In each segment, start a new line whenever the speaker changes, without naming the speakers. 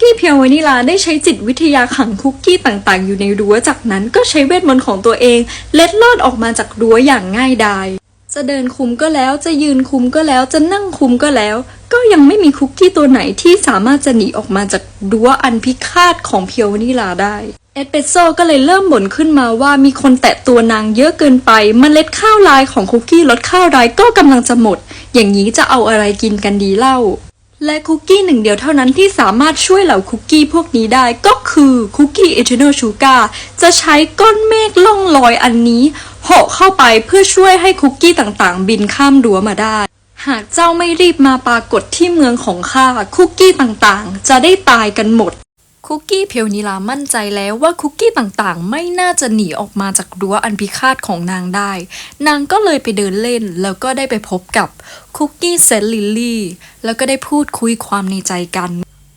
กี้เพียววานิลาได้ใช้จิตวิทยาขังคุกกี้ต่างๆ อยู่ในรั้วจากนั้นก็ใช้เวทมนต์ของตัวเอง เล็ดลอดออกมาจากรั้วอย่างง่ายดาย จะเดินคุมก็แล้วจะยืนคุมก็แล้วจะนั่งคุมก็แล้ว ก็ยังไม่มีคุกกี้ตัวไหนที่สามารถจะหนีออกมาจากรั้วอันพิฆาตของเพียววานิลาได้เอสเปรสโซก็เลยเริ่มบ่นขึ้นมาว่ามีคนแตะตัวนางเยอะเกินไปมเมล็ดข้าวลายของคุกกี้รสข้าวไรก็กำลังจะหมด อย่างนี้จะเอาอะไรกินกันดีเล่า และคุกกี้หนึ่งเดียวเท่านั้นที่สามารถช่วยเหล่าคุกกี้พวกนี้ได้ก็คือคุกกี้เอท r น a l ชูการ์จะใช้ก้อนเมฆล่องลอยอันนี้เหาะเข้าไปเพื่อช่วยให้คุกกี้ต่างๆ บินข้ามรั้วมาได้ หากเจ้าไม่รีบมาปรากฏที่เมืองของข้าคุกกี้ต่างๆ จะได้ตายกันหมด คุกกี้เพียวนิลามั่นใจแล้วว่าคุกกี้ต่างๆ ไม่น่าจะหนีออกมาจากรั้วอันพิฆาตของนางได้ นางก็เลยไปเดินเล่นแล้วก็ได้ไปพบกับคุกกี้เซนลิลลี่ แล้วก็ได้พูดคุยความในใจกัน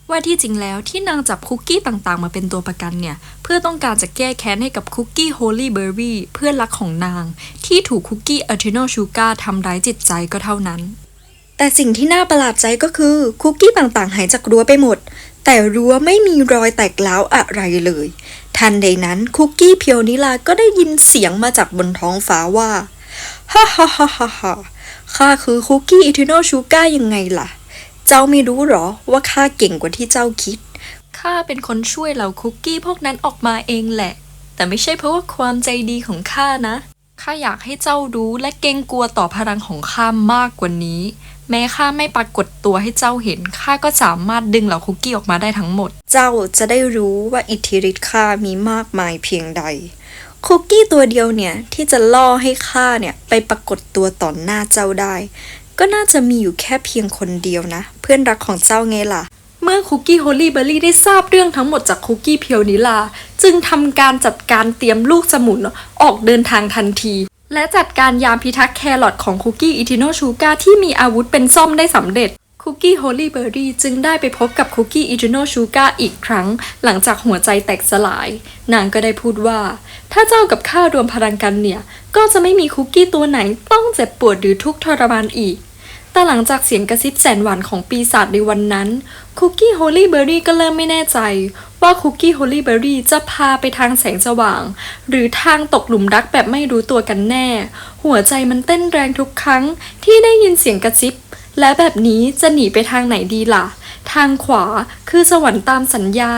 ว่าที่จริงแล้วที่นางจับคุกกี้ต่างๆ มาเป็นตัวประกันเนี่ย เพื่อต้องการจะแก้แค้นให้กับคุกกี้โฮลี่เบอร์รี่เพื่อนรักของนาง ที่ถูกคุกกี้อัลเทนชูการ์ทำร้ายจิตใจก็เท่านั้น แต่สิ่งที่น่าประหลาดใจก็คือคุกกี้ต่างๆหายจากรั้วไปหมด แต่รั้วไม่มีรอยแตกร้าวอะไรเลย ทันใดนั้นคุกกี้เพียวนิลาก็ได้ยินเสียงมาจากบนท้องฟ้าว่าฮ่าฮ่าฮ่าฮ่าฮ่าข้าคือคุกกี้อีทิโนชูการ์ยังไงล่ะ เจ้าไม่รู้หรอว่าข้าเก่งกว่าที่เจ้าคิดข้าเป็นคนช่วยเหล่าคุกกี้พวกนั้นออกมาเองแหละ แต่ไม่ใช่เพราะว่าความใจดีของข้านะข้าอยากให้เจ้ารู้และเกรงกลัวต่อพลังของข้ามากกว่านี้ แม้ข้าไม่ปรากฏตัวให้เจ้าเห็นข้าก็สามารถดึงเหล่าคุกกี้ออกมาได้ทั้งหมด เจ้าจะได้รู้ว่าอิทธิฤทธิ์ข้ามีมากมายเพียงใด คุกกี้ตัวเดียวเนี่ยที่จะล่อให้ข้าเนี่ยไปปรากฏตัวต่อหน้าเจ้าได้ ก็น่าจะมีอยู่แค่เพียงคนเดียวนะ เพื่อนรักของเจ้าไงล่ะเมื่อคุกกี้โฮลี่เบอร์รี่ได้ทราบเรื่องทั้งหมดจากคุกกี้เพียวนิลา จึงทำการจัดการเตรียมลูกสมุนออกเดินทางทันที และจัดการยามพิทักษ์แครอทของคุกกี้อิทิโนชูการ์ที่มีอาวุธเป็นซ่อมได้สำเร็จคุกกี้โฮลี่เบอร์รี่จึงได้ไปพบกับคุกกี้อิทิโนชูการ์อีกครั้ง หลังจากหัวใจแตกสลาย นางก็ได้พูดว่า ถ้าเจ้ากับข้ารวมพลังกันเนี่ย ก็จะไม่มีคุกกี้ตัวไหนต้องเจ็บปวดหรือทุกข์ทรมานอีก แต่หลังจากเสียงกระซิบแสนหวานของปีศาจในวันนั้น คุกกี้โฮลี่เบอร์รี่ก็เริ่มไม่แน่ใจ ว่าคุกกี้โฮลี่เบอร์รี่จะพาไปทางแสงสว่าง หรือทางตกหลุมรักแบบไม่รู้ตัวกันแน่ หัวใจมันเต้นแรงทุกครั้งที่ได้ยินเสียงกระซิบ และแบบนี้จะหนีไปทางไหนดีล่ะ ทางขวาคือสวรรค์ตามสัญญา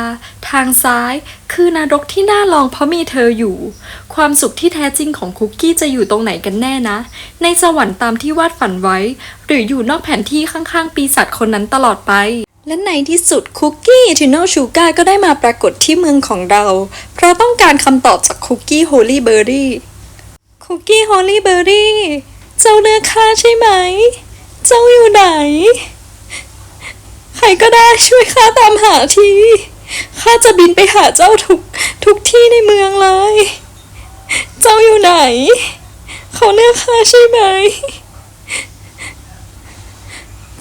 ทางซ้ายคือนรกที่น่าลองเพราะมีเธออยู่ ความสุขที่แท้จริงของคุกกี้จะอยู่ตรงไหนกันแน่นะ ในสวรรค์ตามที่วาดฝันไว้ หรืออยู่นอกแผนที่ข้างๆ ปีศาจคนนั้นตลอดไป และในที่สุดคุกกี้ทิโนชูการ์ก็ได้มาปรากฏที่เมืองของเรา เพราะต้องการคำตอบจากคุกกี้โฮลี่เบอร์รี่คุกกี้โฮลี่เบอร์รี่เจ้าเลือกข้าใช่ไหม เจ้าอยู่ไหน ใครก็ได้ช่วยข้าตามหาทีข้าจะบินไปหาเจ้าทุกทุกที่ในเมืองเลย เจ้าอยู่ไหน เขาเลือกข้าใช่ไหม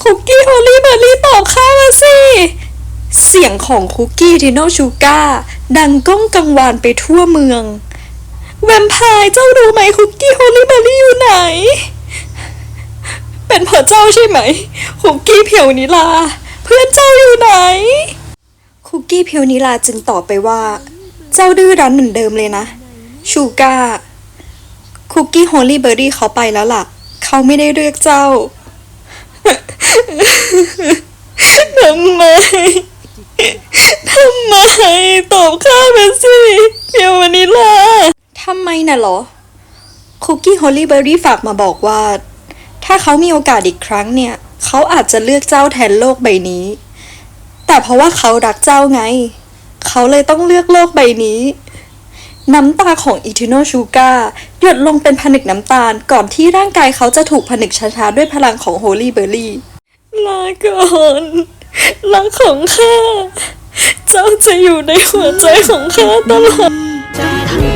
คุกกี้โฮลี่เบอร์รี่ตอบข้ามาสิ เสียงของคุกกี้ทิโนชูการ์ดังก้องกังวานไปทั่วเมือง แวมไพร์เจ้ารู้ไหมคุกกี้โฮลี่เบอร์รี่อยู่ไหน เป็นเพราะเจ้าใช่ไหม คุกกี้เพียวนิลา เพื่อนเจ้าอยู่ไหน คุกกี้เพียวนิลาจึงตอบไปว่า เจ้าดื้อรั้นเหมือนเดิมเลยนะ ชูก้าคุกกี้โฮลี่เบอร์รี่เขาไปแล้วล่ะ เขาไม่ได้เรียกเจ้า ทำไม ทำไม ตอบข้ามาสิเพียวนิลาทำไมน่ะเหรอ คุกกี้โฮลี่เบอร์รี่ฝากมาบอกว่า ถ้าเขามีโอกาสอีกครั้งเนี่ย เขาอาจจะเลือกเจ้าแทนโลกใบนี้ แต่เพราะว่าเขารักเจ้าไง เขาเลยต้องเลือกโลกใบนี้ น้ำตาของอีทิโนชูการ์หยดลงเป็นผนึกน้ำตาลก่อนที่ร่างกายเขาจะถูกผนึกช้าๆด้วยพลังของโฮลี่เบอร์รี่ลาก่อนรักของข้า เจ้าจะอยู่ในหัวใจของข้าตลอด